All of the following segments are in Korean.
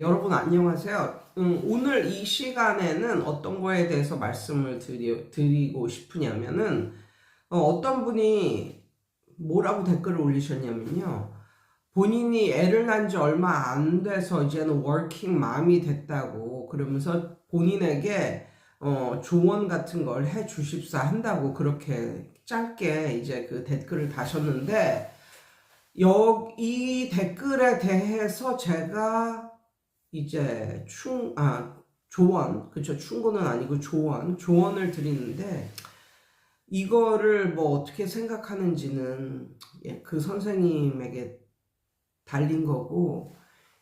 여러분 안녕하세요. 음, 오늘 이 시간에는 어떤 거에 대해서 말씀을 드리, 드리고 싶으냐면은 어, 떤 분이 뭐라고 댓글을 올리셨냐면요. 본인이 애를 낳은 지 얼마 안 돼서 이제는 워킹 맘이 됐다고 그러면서 본인에게 어, 조언 같은 걸 해 주십사 한다고 그렇게 짧게 이제 그 댓글을 다셨는데 여, 이 댓글에 대해서 제가 이제 충, 아, 조언, 그쵸, 충고는 아니고 조언, 조언을 드리는데, 이거를 뭐 어떻게 생각하는지는 예, 그 선생님에게 달린 거고,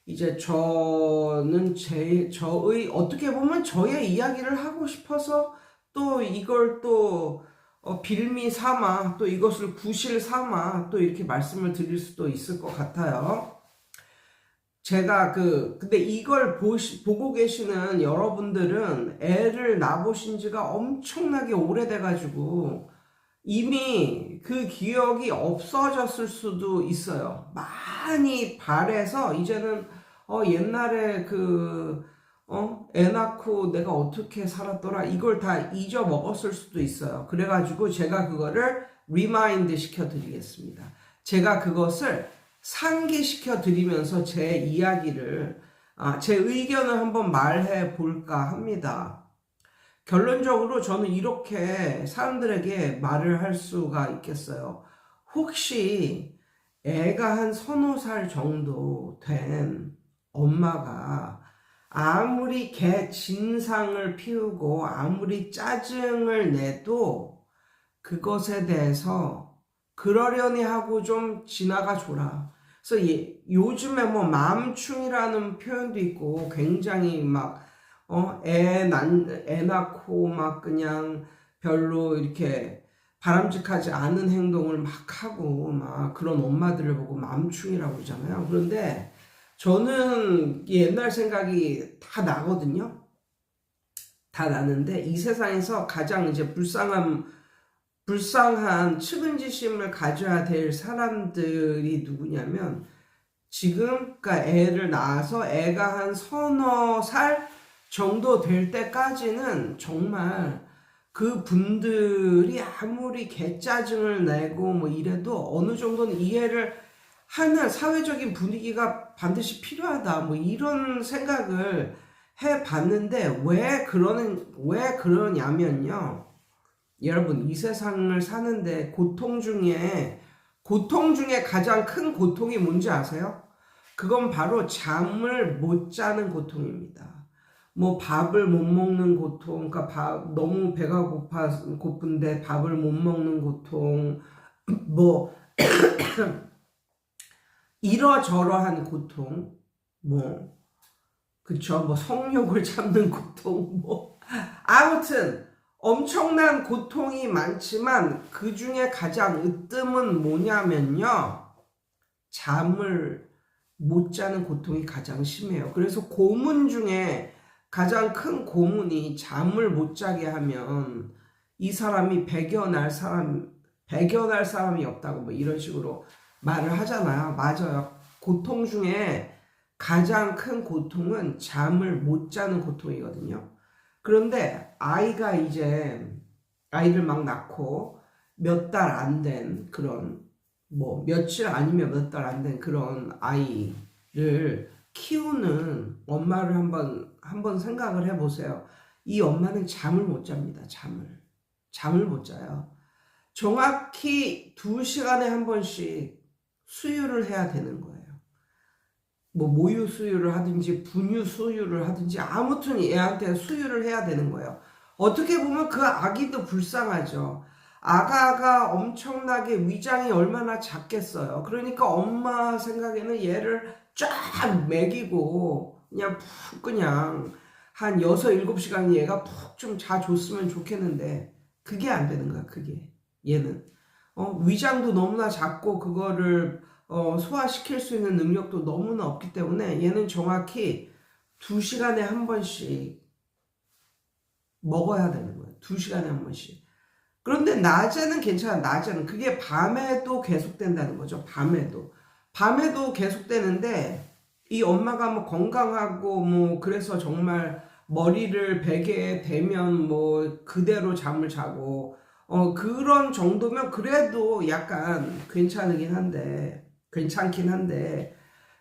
이제 저는 제, 저의, 어떻게 보면 저의 이야기를 하고 싶어서 또 이걸 또 어, 빌미 삼아, 또 이것을 구실 삼아, 또 이렇게 말씀을 드릴 수도 있을 것 같아요. 제가 그, 근데 이걸 보시, 보고 계시는 여러분들은 애를 낳아보신 지가 엄청나게 오래돼가지고 이미 그 기억이 없어졌을 수도 있어요. 많이 발해서 이제는 어, 옛날에 그, 어, 애 낳고 내가 어떻게 살았더라 이걸 다 잊어 먹었을 수도 있어요. 그래가지고 제가 그거를 리마인드 시켜드리겠습니다. 제가 그것을 상기시켜 드리면서 제 이야기를 아, 제 의견을 한번 말해 볼까 합니다. 결론적으로 저는 이렇게 사람들에게 말을 할 수가 있겠어요. 혹시 애가 한 서너 살 정도 된 엄마가 아무리 개 진상을 피우고 아무리 짜증을 내도 그것에 대해서 그러려니 하고 좀 지나가 줘라. 그래서 예, 요즘에 뭐 맘충이라는 표현도 있고 굉장히 막 어, 낳고 막 그냥 별로 이렇게 바람직하지 않은 행동을 막 하고 막 그런 엄마들을 보고 맘충이라고 그러잖아요. 그런데 저는 옛날 생각이 다 나거든요. 다 나는데 이 세상에서 가장 이제 불쌍한 불쌍한 측은지심을 가져야 될 사람들이 누구냐면 지금 그러니까 애를 낳아서 애가 한 서너 살 정도 될 때까지는 정말 그 분들이 아무리 개짜증을 내고 뭐 이래도 어느 정도는 이해를 하는 사회적인 분위기가 반드시 필요하다 뭐 이런 생각을 해 봤는데 왜 그러는 왜 그러냐면요. 여러분, 이 세상을 사는데 고통 중에, 고통 중에 가장 큰 고통이 뭔지 아세요? 그건 바로 잠을 못 자는 고통입니다. 뭐 밥을 못 먹는 고통, 그러니까 밥, 너무 배가 고파, 고픈데 밥을 못 먹는 고통, 뭐, 이러저러한 고통, 뭐, 그쵸, 뭐 성욕을 참는 고통, 뭐, 아무튼, 엄청난 고통이 많지만 그 중에 가장 으뜸은 뭐냐면요. 잠을 못 자는 고통이 가장 심해요. 그래서 고문 중에 가장 큰 고문이 잠을 못 자게 하면 이 사람이 배겨날 사람, 배겨날 사람이 없다고 뭐 이런 식으로 말을 하잖아요. 맞아요. 고통 중에 가장 큰 고통은 잠을 못 자는 고통이거든요. 그런데 아이가 이제 아이를 막 낳고 몇 달 안 된 그런 뭐 며칠 아니면 몇 달 안 된 그런 아이를 키우는 엄마를 한번 한번 생각을 해보세요. 이 엄마는 잠을 못 잡니다. 잠을 잠을 못 자요. 정확히 두 시간에 한 번씩 수유를 해야 되는 거예요. 뭐 모유 수유를 하든지 분유 수유를 하든지 아무튼 얘한테 수유를 해야 되는 거예요. 어떻게 보면 그 아기도 불쌍하죠. 아가가 엄청나게 위장이 얼마나 작겠어요. 그러니까 엄마 생각에는 얘를 쫙 먹이고 그냥 푹 그냥 한 6, 7시간 얘가 푹 좀 자줬으면 좋겠는데 그게 안 되는 거야. 그게 얘는 어, 위장도 너무나 작고 그거를 어, 소화시킬 수 있는 능력도 너무나 없기 때문에 얘는 정확히 두 시간에 한 번씩 먹어야 되는 거예요. 두 시간에 한 번씩. 그런데 낮에는 괜찮아. 낮에는. 그게 밤에도 계속된다는 거죠. 밤에도. 밤에도 계속되는데 이 엄마가 뭐 건강하고 뭐 그래서 정말 머리를 베개에 대면 뭐 그대로 잠을 자고 어 그런 정도면 그래도 약간 괜찮으긴 한데 괜찮긴 한데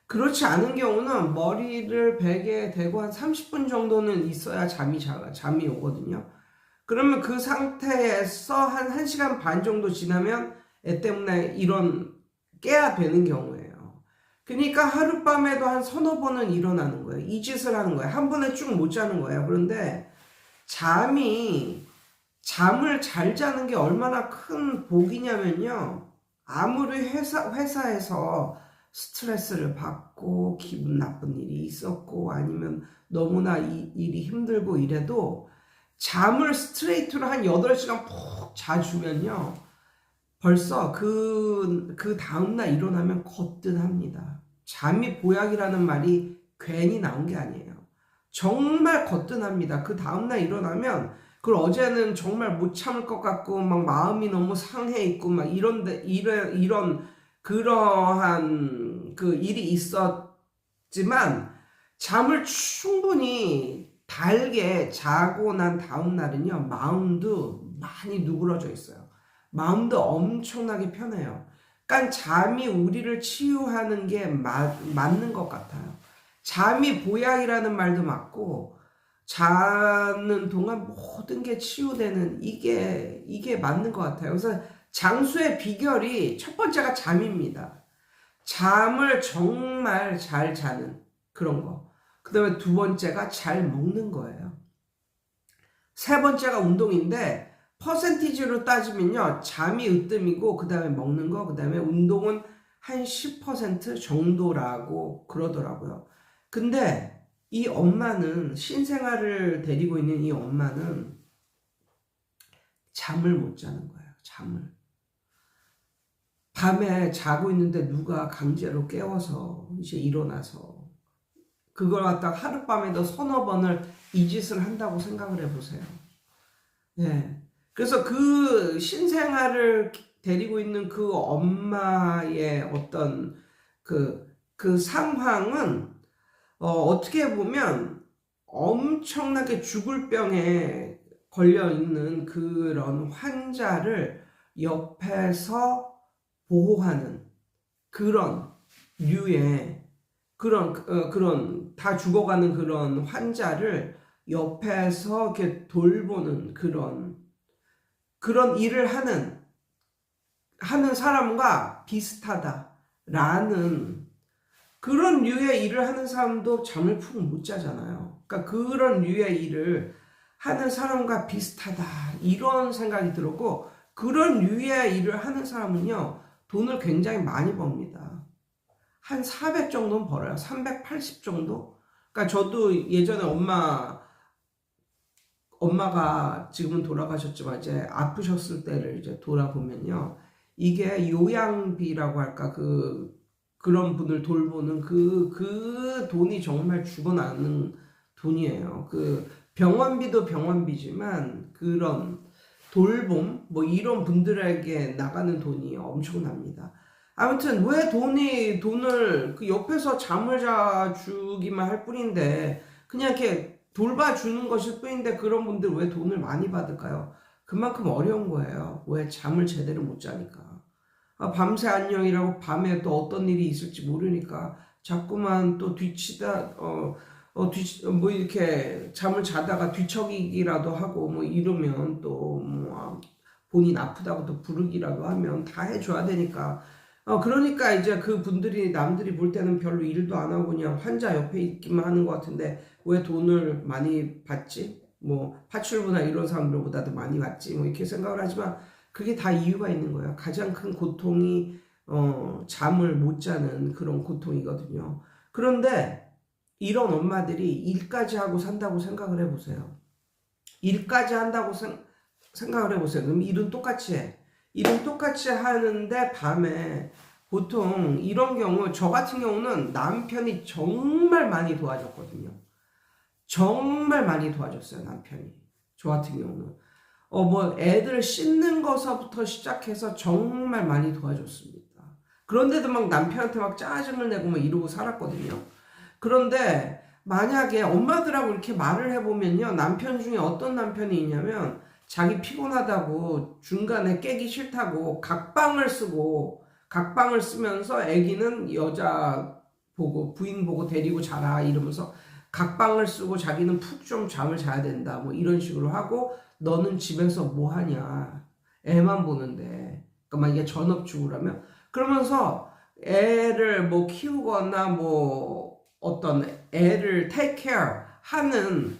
그렇지 않은 경우는 머리를 베개에 대고 한 30분 정도는 있어야 잠이 자, 잠이 오거든요. 그러면 그 상태에서 한 1시간 반 정도 지나면 애 때문에 이런 깨야 되는 경우예요. 그러니까 하룻밤에도 한 서너 번은 일어나는 거예요. 이 짓을 하는 거예요. 한 번에 쭉 못 자는 거예요. 그런데 잠이 잠을 잘 자는 게 얼마나 큰 복이냐면요. 아무리 회사 회사에서 스트레스를 받고 기분 나쁜 일이 있었고 아니면 너무나 이 일이 힘들고 이래도 잠을 스트레이트로 한 8시간 푹 자주면요. 벌써 그, 그 다음날 일어나면 거뜬합니다. 잠이 보약이라는 말이 괜히 나온 게 아니에요. 정말 거뜬합니다. 그 다음날 일어나면, 그 어제는 정말 못 참을 것 같고, 막 마음이 너무 상해 있고, 막 이런데, 이런, 이런, 그러한 그 일이 있었지만, 잠을 충분히 달게 자고 난 다음 날은요, 마음도 많이 누그러져 있어요. 마음도 엄청나게 편해요. 그러니까 잠이 우리를 치유하는 게 맞, 맞는 것 같아요. 잠이 보약이라는 말도 맞고 자는 동안 모든 게 치유되는 이게 이게 맞는 것 같아요. 그래서 장수의 비결이 첫 번째가 잠입니다. 잠을 정말 잘 자는 그런 거. 그 다음에 두 번째가 잘 먹는 거예요. 세 번째가 운동인데 퍼센티지로 따지면요. 잠이 으뜸이고 그 다음에 먹는 거, 그 다음에 운동은 한 10% 정도라고 그러더라고요. 근데 이 엄마는 신생아를 데리고 있는 이 엄마는 잠을 못 자는 거예요. 잠을. 밤에 자고 있는데 누가 강제로 깨워서 이제 일어나서 그걸 갖다 하룻밤에도 서너 번을 이 짓을 한다고 생각을 해보세요. 예. 그래서 그 신생아를 데리고 있는 그 엄마의 어떤 그, 그 상황은 어, 어떻게 보면 엄청나게 죽을 병에 걸려 있는 그런 환자를 옆에서 보호하는 그런 류의 그런 어, 그런 다 죽어가는 그런 환자를 옆에서 이렇게 돌보는 그런 그런 일을 하는 하는 사람과 비슷하다라는 그런 류의 일을 하는 사람도 잠을 푹 못 자잖아요. 그러니까 그런 류의 일을 하는 사람과 비슷하다 이런 생각이 들었고 그런 류의 일을 하는 사람은요 돈을 굉장히 많이 법니다. 한 400 정도는 벌어요. 380 정도? 그러니까 저도 예전에 엄마 엄마가 지금은 돌아가셨지만 이제 아프셨을 때를 이제 돌아보면요. 이게 요양비라고 할까 그 그런 분을 돌보는 그 그 돈이 정말 죽어나는 돈이에요. 그 병원비도 병원비지만 그런 돌봄 뭐 이런 분들에게 나가는 돈이 엄청납니다. 아무튼 왜 돈이 돈을 그 옆에서 잠을 자 주기만 할 뿐인데 그냥 이렇게 돌봐주는 것일 뿐인데 그런 분들 왜 돈을 많이 받을까요? 그만큼 어려운 거예요. 왜 잠을 제대로 못 자니까. 아, 밤새 안녕이라고 밤에 또 어떤 일이 있을지 모르니까 자꾸만 또 뒤치다, 어, 어, 뒤, 뭐 이렇게 잠을 자다가 뒤척이기라도 하고 뭐 이러면 또뭐 아, 본인 아프다고 또 부르기라도 하면 다 해줘야 되니까 어, 그러니까 이제 그 분들이 남들이 볼 때는 별로 일도 안 하고 그냥 환자 옆에 있기만 하는 것 같은데 왜 돈을 많이 받지? 뭐 파출부나 이런 사람들보다도 많이 받지? 뭐 이렇게 생각을 하지만 그게 다 이유가 있는 거예요. 가장 큰 고통이 어, 잠을 못 자는 그런 고통이거든요. 그런데 이런 엄마들이 일까지 하고 산다고 생각을 해보세요. 일까지 한다고 생, 생각을 해보세요. 그럼 일은 똑같이 해. 일은 똑같이 하는데 밤에 보통 이런 경우 저 같은 경우는 남편이 정말 많이 도와줬거든요. 정말 많이 도와줬어요 남편이. 저 같은 경우는 어 뭐 애들 씻는 거서부터 시작해서 정말 많이 도와줬습니다. 그런데도 막 남편한테 막 짜증을 내고 막 이러고 살았거든요. 그런데 만약에 엄마들하고 이렇게 말을 해보면요. 남편 중에 어떤 남편이 있냐면 자기 피곤하다고 중간에 깨기 싫다고 각방을 쓰고 각방을 쓰면서 아기는 여자 보고 부인 보고 데리고 자라 이러면서 각방을 쓰고 자기는 푹 좀 잠을 자야 된다 뭐 이런 식으로 하고 너는 집에서 뭐 하냐 애만 보는데 그러니까 만약에 전업주부라면 그러면서 애를 뭐 키우거나 뭐 어떤 애를 take care 하는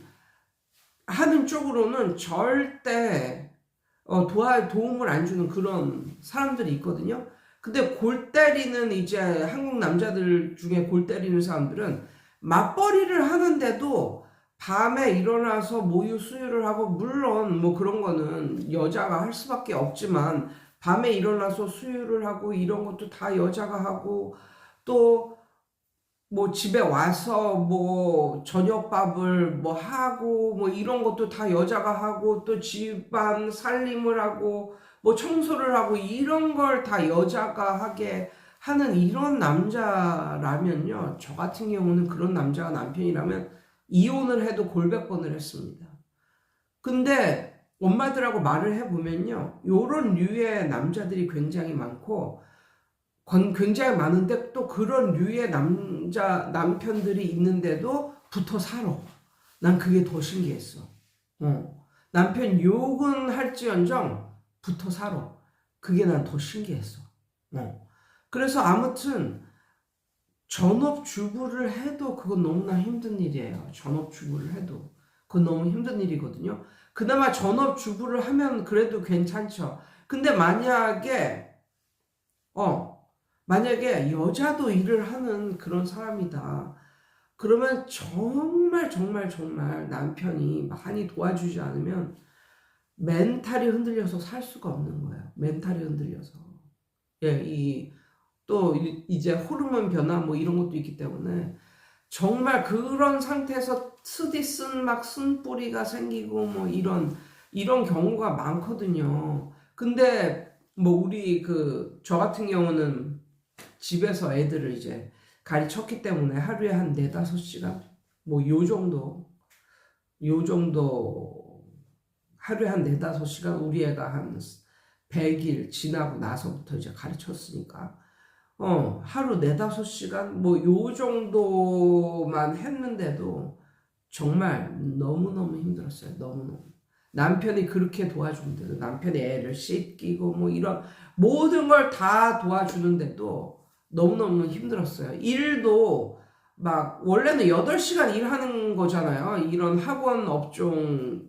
하는 쪽으로는 절대 어, 도와 도움을 안 주는 그런 사람들이 있거든요. 근데 골 때리는 이제 한국 남자들 중에 골 때리는 사람들은 맞벌이를 하는데도 밤에 일어나서 모유 수유를 하고 물론 뭐 그런 거는 여자가 할 수밖에 없지만 밤에 일어나서 수유를 하고 이런 것도 다 여자가 하고 또 뭐 집에 와서 뭐 저녁밥을 뭐 하고 뭐 이런 것도 다 여자가 하고 또 집안 살림을 하고 뭐 청소를 하고 이런 걸 다 여자가 하게 하는 이런 남자라면요. 저 같은 경우는 그런 남자가 남편이라면 이혼을 해도 골백 번을 했습니다. 근데 엄마들하고 말을 해보면요. 요런 류의 남자들이 굉장히 많고 건- 굉장히 많은데 또 그런 류의 남자 남편들이 있는데도 붙어 살아. 난 그게 더 신기했어. 어. 남편 욕은 할지언정 붙어 살아. 그게 난 더 신기했어. 어. 그래서 아무튼 전업주부를 해도 그건 너무나 힘든 일이에요. 전업주부를 해도. 그건 너무 힘든 일이거든요. 그나마 전업주부를 하면 그래도 괜찮죠. 근데 만약에, 어, 만약에 여자도 일을 하는 그런 사람이다. 그러면 정말, 정말, 정말 남편이 많이 도와주지 않으면 멘탈이 흔들려서 살 수가 없는 거예요. 멘탈이 흔들려서. 예, 이, 또 이- 이제 호르몬 변화 뭐 이런 것도 있기 때문에 정말 그런 상태에서 트디 쓴막 순뿌리가 생기고 뭐 이런 이런 경우가 많거든요. 근데 뭐 우리 그 저 같은 경우는 집에서 애들을 이제 가르쳤기 때문에 하루에 한 네다섯 시간 뭐 요 정도 요 정도 하루에 한 네다섯 시간 우리 애가 한 100일 지나고 나서부터 이제 가르쳤으니까 어, 하루 네다섯 시간, 뭐, 요 정도만 했는데도 정말 너무너무 힘들었어요. 너무너무. 남편이 그렇게 도와주는데도, 남편이 애를 씻기고, 뭐, 이런 모든 걸 다 도와주는데도 너무너무 힘들었어요. 일도 막, 원래는 8시간 일하는 거잖아요. 이런 학원 업종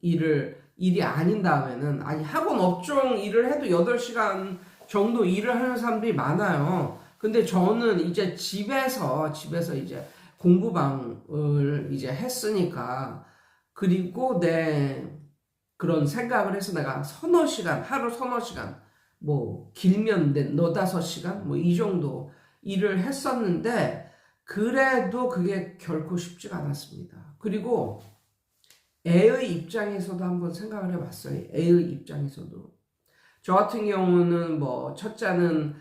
일을, 일이 아닌 다음에는. 아니, 학원 업종 일을 해도 8시간 정도 일을 하는 사람들이 많아요. 근데 저는 이제 집에서, 집에서 이제 공부방을 이제 했으니까, 그리고 내 그런 생각을 해서 내가 서너 시간, 하루 서너 시간, 뭐, 길면 네- 너다섯 시간, 뭐, 이 정도 일을 했었는데, 그래도 그게 결코 쉽지가 않았습니다. 그리고 애의 입장에서도 한번 생각을 해봤어요. 애의 입장에서도. 저 같은 경우는 뭐 첫째는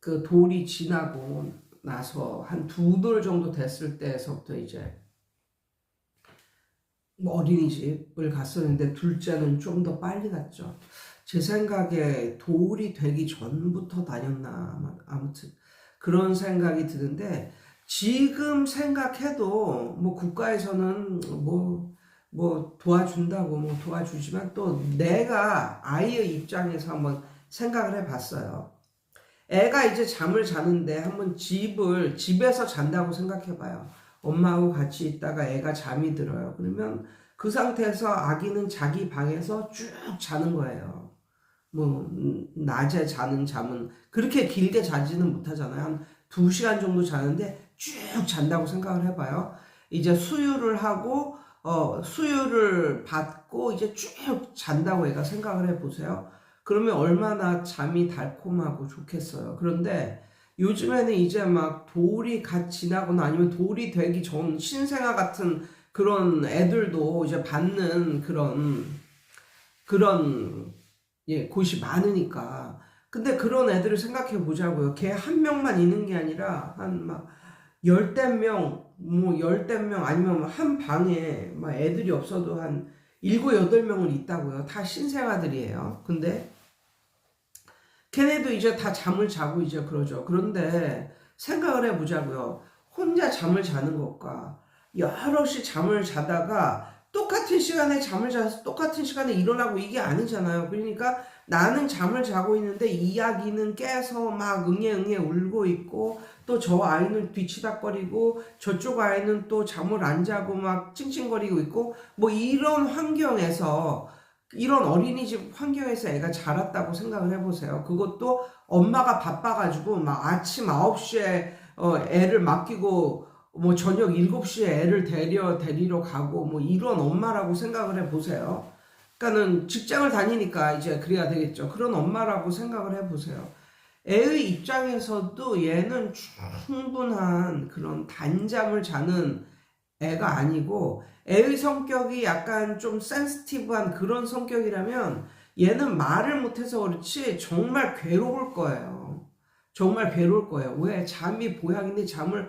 그 돌이 지나고 나서 한 두 돌 정도 됐을 때서부터 이제 뭐 어린이집을 갔었는데 둘째는 좀 더 빨리 갔죠. 제 생각에 돌이 되기 전부터 다녔나 아무튼 그런 생각이 드는데 지금 생각해도 뭐 국가에서는 뭐뭐 도와준다고 뭐 도와주지만 또 내가 아이의 입장에서 한번 생각을 해봤어요. 애가 이제 잠을 자는데 한번 집을 집에서 잔다고 생각해봐요. 엄마하고 같이 있다가 애가 잠이 들어요. 그러면 그 상태에서 아기는 자기 방에서 쭉 자는 거예요. 뭐 음, 낮에 자는 잠은 그렇게 길게 자지는 못하잖아요. 한두 시간 정도 자는데 쭉 잔다고 생각을 해봐요. 이제 수유를 하고 어, 수유를 받고 이제 쭉 잔다고 애가 생각을 해보세요. 그러면 얼마나 잠이 달콤하고 좋겠어요. 그런데 요즘에는 이제 막 돌이 갓 지나거나 아니면 돌이 되기 전 신생아 같은 그런 애들도 이제 받는 그런, 그런, 예, 곳이 많으니까. 근데 그런 애들을 생각해 보자고요. 걔 한 명만 있는 게 아니라 한 막 열댓 명, 뭐 열댓 명 아니면 한 방에 막 애들이 없어도 한 일곱 여덟 명은 있다고요. 다 신생아들이에요. 근데 걔네도 이제 다 잠을 자고 이제 그러죠. 그런데 생각을 해보자고요. 혼자 잠을 자는 것과 여럿이 잠을 자다가 똑같은 시간에 잠을 자서 똑같은 시간에 일어나고 이게 아니잖아요. 그러니까 나는 잠을 자고 있는데 이야기는 깨서 막 응애응애 울고 있고 또 저 아이는 뒤치닥거리고 저쪽 아이는 또 잠을 안 자고 막 찡찡거리고 있고 뭐 이런 환경에서 이런 어린이집 환경에서 애가 자랐다고 생각을 해보세요. 그것도 엄마가 바빠가지고 막 아침 9시에 어, 애를 맡기고 뭐 저녁 7시에 애를 데려 데리러 가고 뭐 이런 엄마라고 생각을 해 보세요. 그러니까는 직장을 다니니까 이제 그래야 되겠죠. 그런 엄마라고 생각을 해 보세요. 애의 입장에서도 얘는 충분한 그런 단잠을 자는 애가 아니고 애의 성격이 약간 좀 센스티브한 그런 성격이라면 얘는 말을 못해서 그렇지 정말 괴로울 거예요. 정말 괴로울 거예요. 왜? 잠이 보약인데 잠을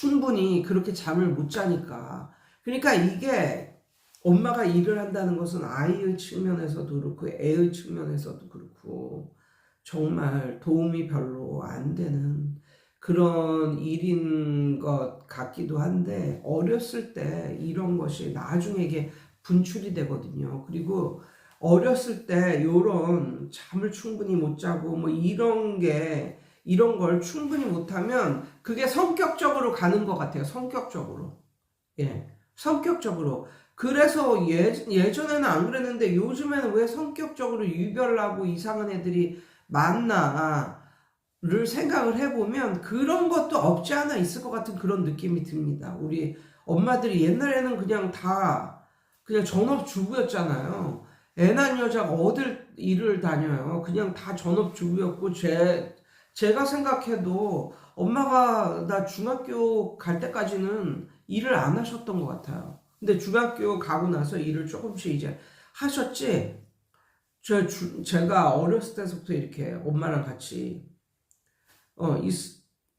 충분히 그렇게 잠을 못 자니까. 그러니까 이게 엄마가 일을 한다는 것은 아이의 측면에서도 그렇고 애의 측면에서도 그렇고 정말 도움이 별로 안 되는 그런 일인 것 같기도 한데 어렸을 때 이런 것이 나중에 이게 분출이 되거든요. 그리고 어렸을 때 요런 잠을 충분히 못 자고 뭐 이런 게 이런 걸 충분히 못하면 그게 성격적으로 가는 것 같아요. 성격적으로. 예. 성격적으로. 그래서 예, 예전에는 안 그랬는데 요즘에는 왜 성격적으로 유별나고 이상한 애들이 많나를 생각을 해보면 그런 것도 없지 않아 있을 것 같은 그런 느낌이 듭니다. 우리 엄마들이 옛날에는 그냥 다 그냥 전업주부였잖아요. 애난 여자가 어딜 일을 다녀요. 그냥 다 전업주부였고 제 제가 생각해도 엄마가 나 중학교 갈 때까지는 일을 안 하셨던 것 같아요. 근데 중학교 가고 나서 일을 조금씩 이제 하셨지. 저 주, 제가 어렸을 때부터 이렇게 엄마랑 같이 어 이,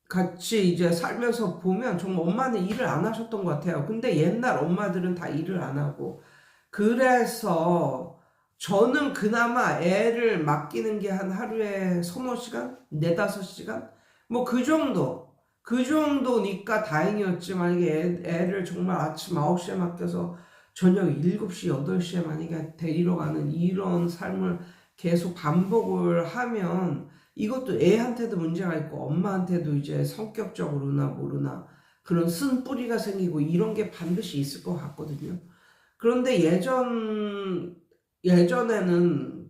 같이 이제 살면서 보면 정말 엄마는 일을 안 하셨던 것 같아요. 근데 옛날 엄마들은 다 일을 안 하고 그래서 저는 그나마 애를 맡기는 게 한 하루에 서너 시간? 네다섯 시간? 뭐 그 정도. 그 정도니까 다행이었지. 만약에 애, 애를 정말 아침 9시에 맡겨서 저녁 7시, 8시에 만약에 데리러 가는 이런 삶을 계속 반복을 하면 이것도 애한테도 문제가 있고 엄마한테도 이제 성격적으로나 모르나 그런 쓴 뿌리가 생기고 이런 게 반드시 있을 것 같거든요. 그런데 예전 예전에는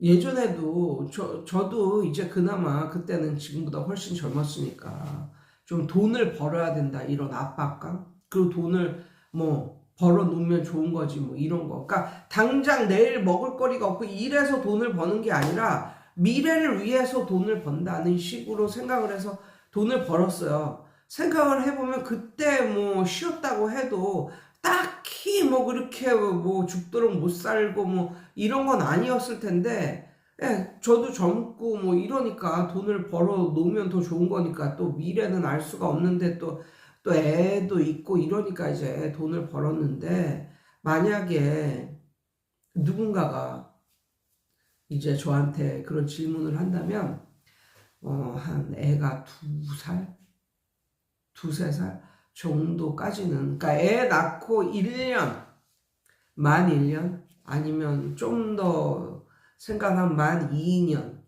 예전에도 저 저도 이제 그나마 그때는 지금보다 훨씬 젊었으니까 좀 돈을 벌어야 된다 이런 압박감? 그 돈을 뭐 벌어 놓으면 좋은 거지 뭐 이런 거. 그러니까 당장 내일 먹을 거리가 없고 일해서 돈을 버는 게 아니라 미래를 위해서 돈을 번다는 식으로 생각을 해서 돈을 벌었어요. 생각을 해보면 그때 뭐 쉬었다고 해도 딱히 뭐 그렇게 뭐 죽도록 못 살고 뭐 이런 건 아니었을 텐데 예, 저도 젊고 뭐 이러니까 돈을 벌어 놓으면 더 좋은 거니까 또 미래는 알 수가 없는데 또 또 애도 있고 이러니까 이제 돈을 벌었는데 만약에 누군가가 이제 저한테 그런 질문을 한다면 어, 한 애가 두 살, 두세 살 정도까지는 그러니까 애 낳고 1년 만 1년 아니면 좀 더 생각한 만 2년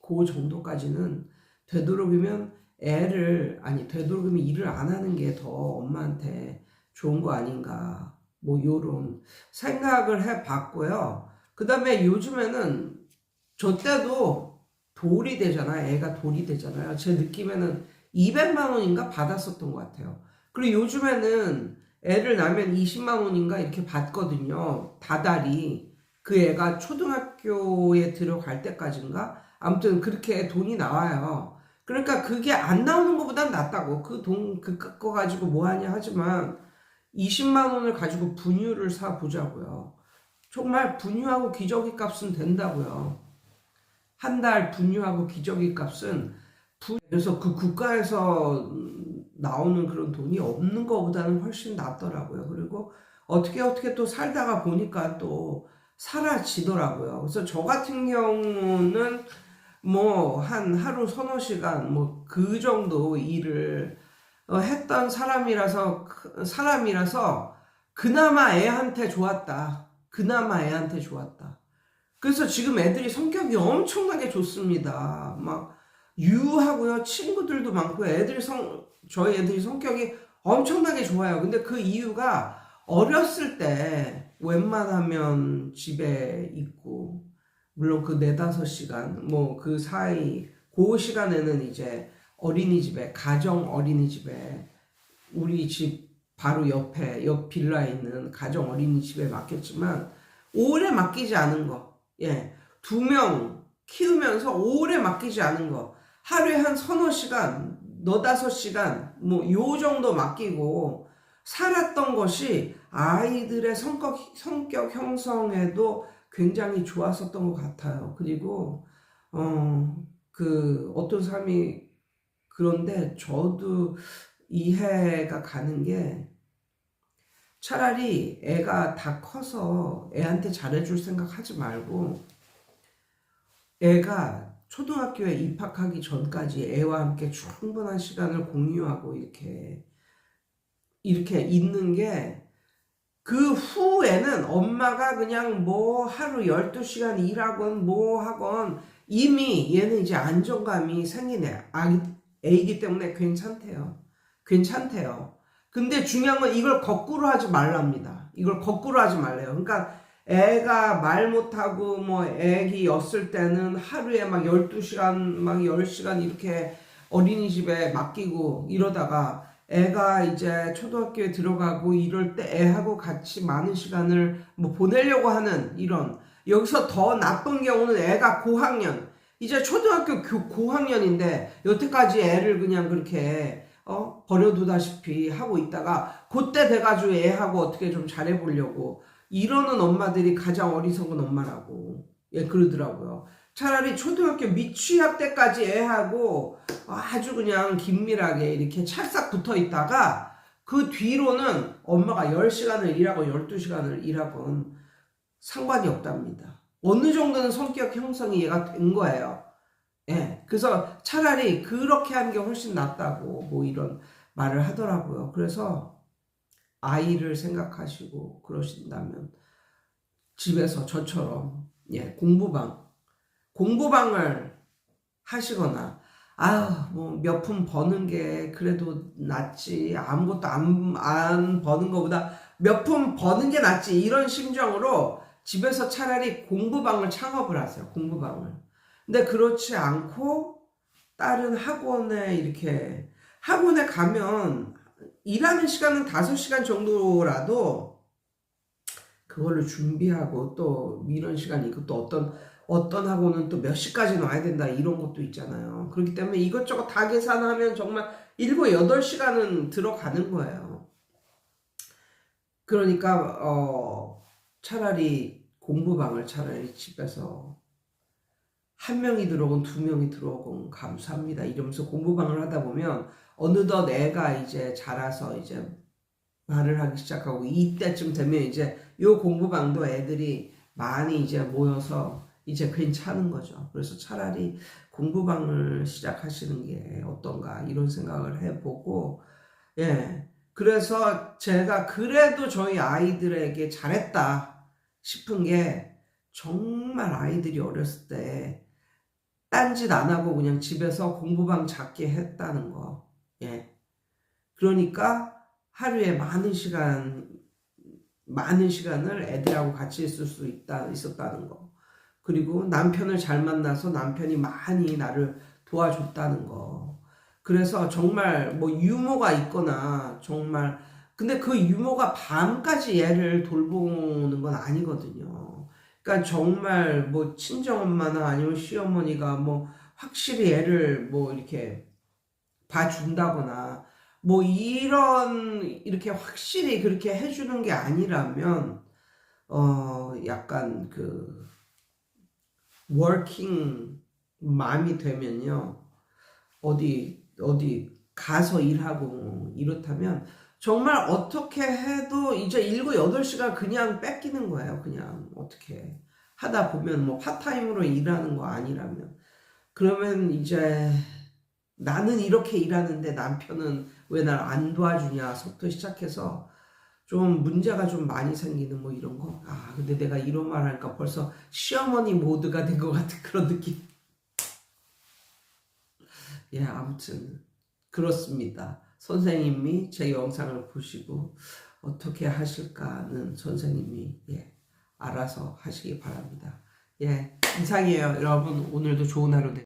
그 정도까지는 되도록이면 애를 아니 되도록이면 일을 안 하는 게 더 엄마한테 좋은 거 아닌가 뭐 요런 생각을 해 봤고요. 그 다음에 요즘에는 저 때도 돌이 되잖아요. 애가 돌이 되잖아요. 제 느낌에는 200만 원인가 받았었던 것 같아요. 그리고 요즘에는 애를 낳으면 20만 원인가 이렇게 받거든요. 다달이. 그 애가 초등학교에 들어갈 때까지인가? 아무튼 그렇게 돈이 나와요. 그러니까 그게 안 나오는 것보단 낫다고. 그 돈, 그 깎아 가지고 뭐 하냐 하지만 20만 원을 가지고 분유를 사 보자고요. 정말 분유하고 기저귀 값은 된다고요. 한 달 분유하고 기저귀 값은 부... 그래서 그 국가에서 나오는 그런 돈이 없는 것보다는 훨씬 낫더라고요. 그리고 어떻게 어떻게 또 살다가 보니까 또 사라지더라고요. 그래서 저 같은 경우는 뭐 한 하루 서너 시간 뭐 그 정도 일을 어, 했던 사람이라서 그- 사람이라서 그나마 애한테 좋았다. 그나마 애한테 좋았다. 그래서 지금 애들이 성격이 엄청나게 좋습니다. 막 유하고요. 친구들도 많고 애들이 성 저희 애들이 성격이 엄청나게 좋아요. 근데 그 이유가 어렸을 때 웬만하면 집에 있고 물론 그 네다섯 시간 뭐 그 사이 그 시간에는 이제 어린이집에 가정 어린이집에 우리 집 바로 옆에 옆 빌라에 있는 가정 어린이집에 맡겼지만 오래 맡기지 않은 거. 예. 두 명 키우면서 오래 맡기지 않은 거. 하루에 한 서너 시간, 너다섯 시간, 뭐, 요 정도 맡기고 살았던 것이 아이들의 성격, 성격 형성에도 굉장히 좋았었던 것 같아요. 그리고, 어, 그, 어떤 사람이 그런데 저도 이해가 가는 게 차라리 애가 다 커서 애한테 잘해줄 생각 하지 말고 애가 초등학교에 입학하기 전까지 애와 함께 충분한 시간을 공유하고 이렇게 이렇게 있는 게 그 후에는 엄마가 그냥 뭐 하루 12시간 일하건 뭐 하건 이미 얘는 이제 안정감이 생기네. 아기, 애이기 때문에 괜찮대요. 괜찮대요. 근데 중요한 건 이걸 거꾸로 하지 말랍니다. 이걸 거꾸로 하지 말래요. 그러니까 애가 말 못하고 뭐 애기였을 때는 하루에 막 12시간, 막 10시간 이렇게 어린이집에 맡기고 이러다가 애가 이제 초등학교에 들어가고 이럴 때 애하고 같이 많은 시간을 뭐 보내려고 하는 이런 여기서 더 나쁜 경우는 애가 고학년. 이제 초등학교 교- 고학년인데 여태까지 애를 그냥 그렇게 어 버려두다시피 하고 있다가 그때 돼가지고 애하고 어떻게 좀 잘해보려고 이러는 엄마들이 가장 어리석은 엄마라고 예 그러더라고요. 차라리 초등학교 미취학 때까지 애하고 아주 그냥 긴밀하게 이렇게 찰싹 붙어 있다가 그 뒤로는 엄마가 10시간을 일하고 12시간을 일하건 상관이 없답니다. 어느 정도는 성격 형성이 얘가 된 거예요. 예. 그래서 차라리 그렇게 하는 게 훨씬 낫다고 뭐 이런 말을 하더라고요. 그래서 아이를 생각하시고 그러신다면 집에서 저처럼 예, 공부방 공부방을 하시거나 아, 뭐몇 푼 버는 게 그래도 낫지. 아무것도 안, 안 버는 것보다 몇 푼 버는 게 낫지. 이런 심정으로 집에서 차라리 공부방을 창업을 하세요. 공부방을. 근데 그렇지 않고 다른 학원에 이렇게 학원에 가면 일하는 시간은 5시간 정도라도 그걸로 준비하고 또 이런 시간이 있고 또 어떤 어떤 학원은 또 몇 시까지 놔야 된다 이런 것도 있잖아요. 그렇기 때문에 이것저것 다 계산하면 정말 7, 8시간은 들어가는 거예요. 그러니까 어 차라리 공부방을 차라리 집에서 한 명이 들어오건 두 명이 들어오건 감사합니다. 이러면서 공부방을 하다 보면 어느덧 애가 이제 자라서 이제 말을 하기 시작하고 이때쯤 되면 이제 요 공부방도 애들이 많이 이제 모여서 이제 괜찮은 거죠. 그래서 차라리 공부방을 시작하시는 게 어떤가 이런 생각을 해보고 예 그래서 제가 그래도 저희 아이들에게 잘했다 싶은 게 정말 아이들이 어렸을 때 딴짓 안 하고 그냥 집에서 공부방 작게 했다는 거. 예. 그러니까 하루에 많은 시간, 많은 시간을 애들하고 같이 있을 수 있다, 있었다는 거. 그리고 남편을 잘 만나서 남편이 많이 나를 도와줬다는 거. 그래서 정말 뭐 유모가 있거나 정말, 근데 그 유모가 밤까지 얘를 돌보는 건 아니거든요. 그러니까 정말 뭐 친정엄마나 아니면 시어머니가 뭐 확실히 애를 뭐 이렇게 봐준다거나 뭐 이런 이렇게 확실히 그렇게 해주는 게 아니라면 어 약간 그 워킹 맘이 되면요 어디 어디 가서 일하고 이렇다면 정말 어떻게 해도 이제 일곱 여덟 시간 그냥 뺏기는 거예요. 그냥 어떻게 하다 보면 뭐 파타임으로 일하는 거 아니라면 그러면 이제 나는 이렇게 일하는데 남편은 왜 날 안 도와주냐서부터 시작해서 좀 문제가 좀 많이 생기는 뭐 이런 거. 아, 근데 내가 이런 말 하니까 벌써 시어머니 모드가 된 것 같은 그런 느낌. 예, 아무튼 그렇습니다. 선생님이 제 영상을 보시고 어떻게 하실까는 선생님이 예, 알아서 하시기 바랍니다. 예, 이상이에요. 여러분 오늘도 좋은 하루 되세요.